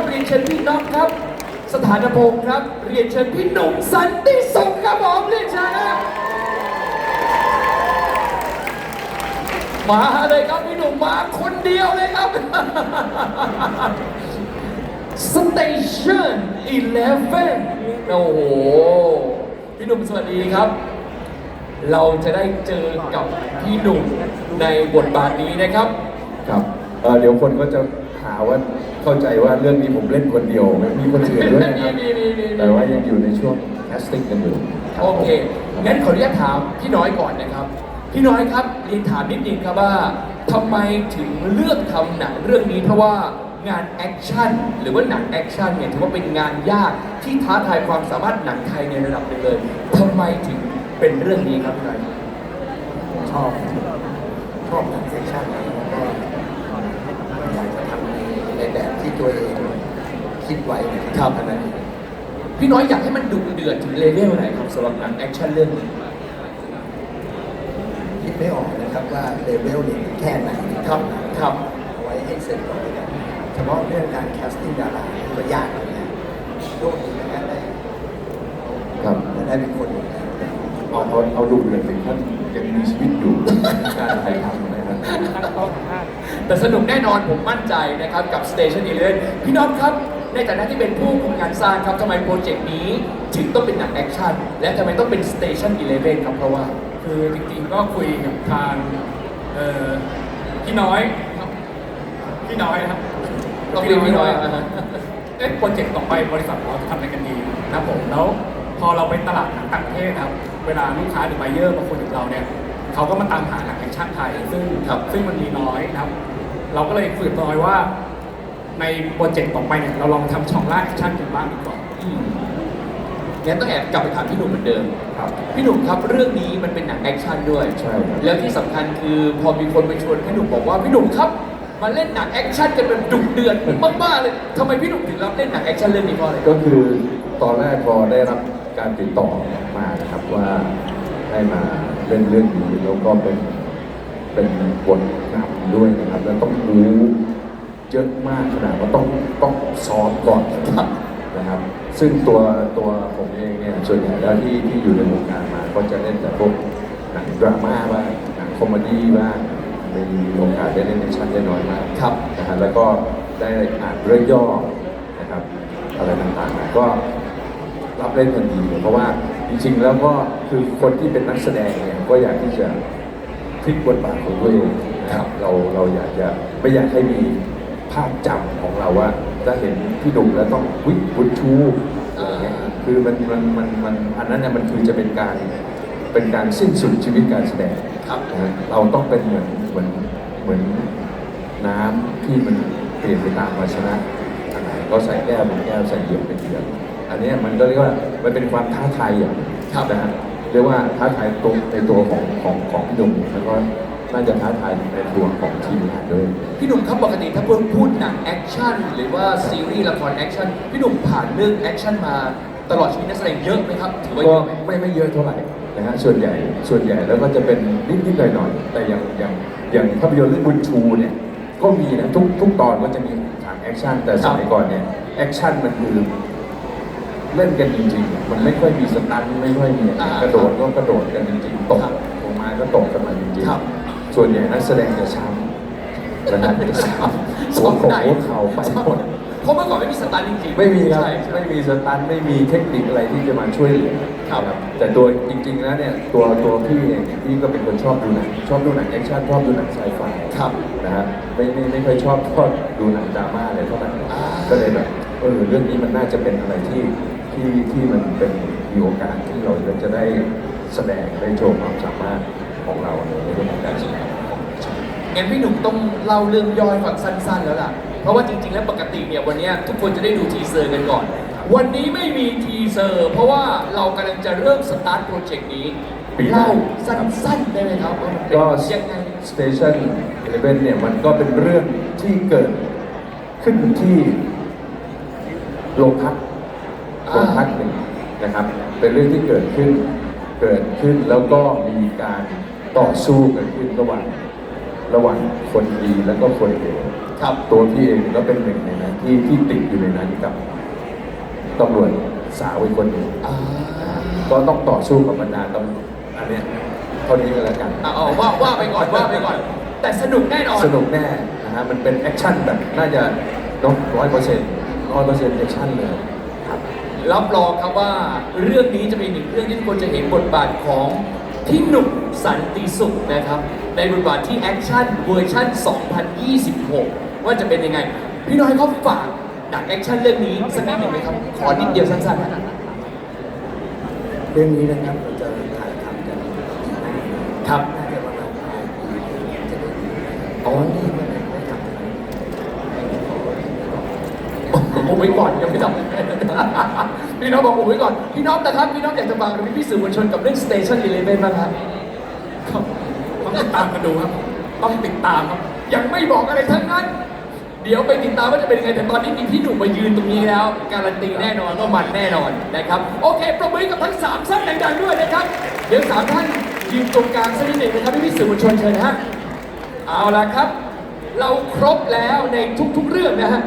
ครับเรียนเชิญพี่น้องครับ สถานพงศ์ครับเรียนเชิญพี่หนุ่มสันติสุขครับผมเรียนเชิญครับมาเลยครับพี่หนุ่มมาคนเดียวเลยครับ Station 11 โอ้โห พี่หนุ่มสวัสดีครับ เราจะได้เจอกับพี่หนุ่มในบทบาทนี้นะครับ ครับเเดี๋ยวคนก็จะ หาว่าเข้าใจว่าเรื่องนี้ผมเล่นคนเดียวไม่มีคนอื่นด้วยนะครับมีมีมีมี แต่ว่ายังอยู่ในช่วงแคสติ้งกันอยู่รับโอเคงั้นขออนุญาตถามพี่น้อยก่อนนะครับ พี่น้อยครับเรียนถามนิดนึงครับว่าทำไมถึงเลือกทำหนังเรื่องนี้เพราะว่างานแอคชั่นหรือว่าหนังแอคชั่นเนี่ยถือว่าเป็นงานยากที่ท้าทายความสามารถหนังไทยในระดับหนึ่งเลยทำไมถึงเป็นเรื่องนี้ครับพี่น้อย ชอบ ชอบหนังแอคชั่นแล้วก็อยากจะทำในในแบบที่ ตัวเองคิดไว้นะครับอันนั้นพี่น้อยอยากให้มันดุเดือดถึงเลเวลไหนครับสำหรับหนังแอคชั่นเรื่องนี้คิดไม่ออกนะครับว่าเลเวลเนี่ยแค่ไหนครับครับเอาไว้ให้เสร็จก่อนเลยกันเฉพาะเรื่องการแคสติ้งดาราเนี่ยก็ยากเลยนะโลกนี้นะได้ครับจะได้เป็นคนอย่างนั้นเอาเอาเอาดูเลยถึงท่านยังมีชีวิตอยู่การถ่ายทำนะครับ แต่สนุกแน่นอนผมมั่นใจนะครับกับ Station Eleven พี่น้องครับ ในฐานะที่เป็นผู้คุมงานสร้างครับทำไมโปรเจกต์นี้ ถึงต้องเป็นหนังแอคชั่นและทำไมต้องเป็น Station Eleven ครับเพราะว่า คือจริงๆก็คุยกับทางเอ่อพี่น้อยครับพี่น้อยนะครับต้องเรียกพี่น้อยนะฮะเอ๊ะโปรเจกต์ต่อไปบริษัทเราจะทำอะไรกันดีนะครับผมแล้วพอเราไปตลาดหนังต่างประเทศครับ เวลาลูกค้าหรือไบเออร์มาคุยกับเราเนี่ยเขาก็มาตามหาหนังแอคชั่นไทยซึ่งครับซึ่งมันมีน้อยนะครับ เราก็เลยคุยกับน้อยว่า ในโปรเจกต์ต่อไปเนี่ยเราลองทำช่องล่าแอคชั่นกันบ้างดีกว่าอืมงั้นต้องแอบกลับไปถามพี่หนุ่มเหมือนเดิม ครับ พี่หนุ่มครับเรื่องนี้มันเป็นหนังแอคชั่นด้วย ใช่ครับ แล้วที่สำคัญคือพอมีคนไปชวนพี่หนุ่มบอกว่าพี่หนุ่มครับ มาเล่นหนังแอคชั่นกันแบบดุเดือดมากๆเลยทำไมพี่หนุ่มถึงรับเล่นหนังแอคชั่นเรื่องนี้เพราะอะไร ก็คือตอนแรกพอได้รับการติดต่อมานะครับว่าให้มาเล่นเรื่องนี้แล้วก็เป็น เป็นบทนำด้วยนะครับ แล้วต้องรู้เยอะมากขนาดว่าต้องต้องซ้อมก่อนนะครับนะครับ ซึ่งตัวตัวผมเองเนี่ยส่วนใหญ่แล้วที่ที่อยู่ในวงการมา ก็จะเล่นแต่พวกหนังดราม่าบ้างหนังคอมเมดี้บ้างมีโอกาสได้เล่นในชั้นได้น้อยมากครับนะฮะแล้วก็ได้อ่านเรื่องย่อนะครับอะไรต่างๆก็รับเล่นทันทีเพราะว่าจริงๆแล้วก็คือคนที่เป็นนักแสดงเนี่ยก็อยากที่จะ พลิกบทบาทของตัวเองนะครับเราเราอยากจะไม่อยากให้มีภาพจำของเราว่าถ้าเห็นพี่ดุแล้วต้องวิบุญชูอะไรเงี้ยคือมันมันมันมันอันนั้นเนี่ยมันคือจะเป็นการเป็นการสิ้นสุดชีวิตการแสดงครับนะฮะเราต้องเป็นเหมือนเหมือนเหมือนน้ำที่มันเปลี่ยนไปตามภาชนะอันไหนก็ใส่แก้วเป็นแก้วใส่เหยือกเป็นเหยือกอันเนี้ยมันก็เรียกว่ามันเป็นความท้าทายอย่างหนึ่งครับนะฮะ เรียกว่าท้าทายตรงในตัวของของของพี่หนุ่มแล้วก็น่าจะท้าทายในตัวของทีมงานด้วย พี่หนุ่มครับปกติถ้าพูดพูดหนังแอคชั่นหรือว่าซีรีส์ละครแอคชั่นพี่หนุ่มผ่านเรื่องแอคชั่นมาตลอดชีวิตนักแสดงเยอะไหมครับถือว่าเยก็อะไหมไม่ไม่เยอะเท่าไหร่นะฮะส่วนใหญ่ส่วนใหญ่แล้วก็จะเป็นนิดนิดหน่อยหน่อยๆแต่อย่างอย่างอย่างภาพยนตร์เรื่องบุญชูเนี่ยก็มีนะทุกทุกตอนก็จะมีฉากแอคชั่นแต่สมัยก่อนเนี่ยแอคชั่นมันคือ เล่นกันจริงๆ มันไม่ค่อยมีสตันท์ไม่ค่อยมีอะไรอ่ากระโดดก็กระโดดกันจริงๆตกครับลงมาก็ตกกันมาจริงครับๆส่วนใหญ่นักแสดงจะช้ำนะฮะจะช้ำหัวโขกหัวเข่าไปหมด เพราะเมื่อก่อนไม่มีสตาร์ทจริงๆไม่มีครับใช่ใช่ ไม่มีสตันท์ไม่มีเทคนิคอะไรที่จะมาช่วยเหลือครับแต่ตัวจริงๆแล้วเนี่ยตัวตัวพี่เองเนี่ยพี่ก็เป็นคนชอบดูหนังชอบดูหนังแอคชั่นชอบดูหนังไซไฟครับนะฮะไม่ไม่ไม่ค่อยชอบชอบดูหนังดราม่าอะไรเท่าไหร่อ่าก็เลยแบบเออเรื่องนี้มันน่าจะเป็นอะไรที่ ที่ที่มันเป็นมีโอกาสที่เราจะได้แสดงได้โชว์ความสามารถของเราในเรื่องของการแสดงงั้นพี่หนุ่มต้องเล่าเรื่องย่อยฟังสั้น ๆ แล้วล่ะ เพราะว่าจริง ๆ แล้วปกติเนี่ยวันเนี้ยทุกคนจะได้ดูทีเซอร์กันก่อน วันนี้ไม่มีทีเซอร์ เพราะว่าเรากำลังจะเริ่มสตาร์ทโปรเจกต์นี้ปีหน้าเล่าสั้นๆได้ไหมครับว่ามันเป็นก็ยังไง Station Eleven เนี่ยมันก็เป็นเรื่องที่เกิดขึ้นที่โรงพัก อ่าโรงพักหนึ่งนะครับ เป็นเรื่องที่เกิดขึ้นเกิดขึ้นแล้วก็มีการต่อสู้กันขึ้นระหว่างระหว่างคนดีแล้วก็คนเลวครับตัวพี่เองก็เป็นหนึ่งในนั้นที่ที่ติดอยู่ในนั้นกับตำรวจสาวอีกคนหนึ่งอ่าก็ต้องต่อสู้กับบรรดาตำรวจอันเนี้ยเท่านี้ก็แล้วกันเอาเอาว่าว่าไปก่อนว่าไปก่อน แต่สนุกแน่นอนสนุกแน่นะฮะมันเป็นแอคชั่นแบบน่าจะน้องร้อยเปอร์เซ็นต์ร้อยเปอร์เซ็นต์แอคชั่นเลยค รับรองครับว่าเรื่องนี้จะเป็นหนึ่งเรื่องที่ทุกคนจะเห็นบทบาทของพี่หนุ่มสันติสุขนะครับ ในบทบาทที่แอคชั่นเวอร์ชั่น 2026 ว่าจะเป็นยังไง พี่น้อยเขาฝากหนังแอคชั่นเรื่องนี้สักนิดหนึ่งไหมครับ ขอนิดเดียวสั้นๆนะเรื่องนี้นะครับเราจะถ่ายทำกันครับน่าจะประมาณปลายปีจะได้ดูอ๋อนี่ก็เลยได้ทำผมไว้ก่อนยังไม่ทำ พี่น้องบอกผมไว้ก่อน พี่น้องนะครับ พี่น้องอยากจะฟังหรือพี่สื่อมวลชนกับเรื่อง Station Eleven บ้างครับครับต้องติดตามกันดูครับ ต้องติดตามครับ ยังไม่บอกอะไรทั้งนั้น เดี๋ยวไปติดตามว่าจะเป็นยังไงแต่ตอนนี้มีพี่หนุ่มมายืนตรงนี้แล้ว การันตีแน่นอนว่ามันแน่นอนนะครับ โอเคประมือกับทั้งสามท่านดังๆด้วยนะครับ เดี๋ยวสามท่านยืนตรงกลางสักนิดหนึ่งนะครับพี่ๆสื่อมวลชนเชิญนะฮะเอาละครับ เราครบแล้วในทุกๆเรื่องนะฮะ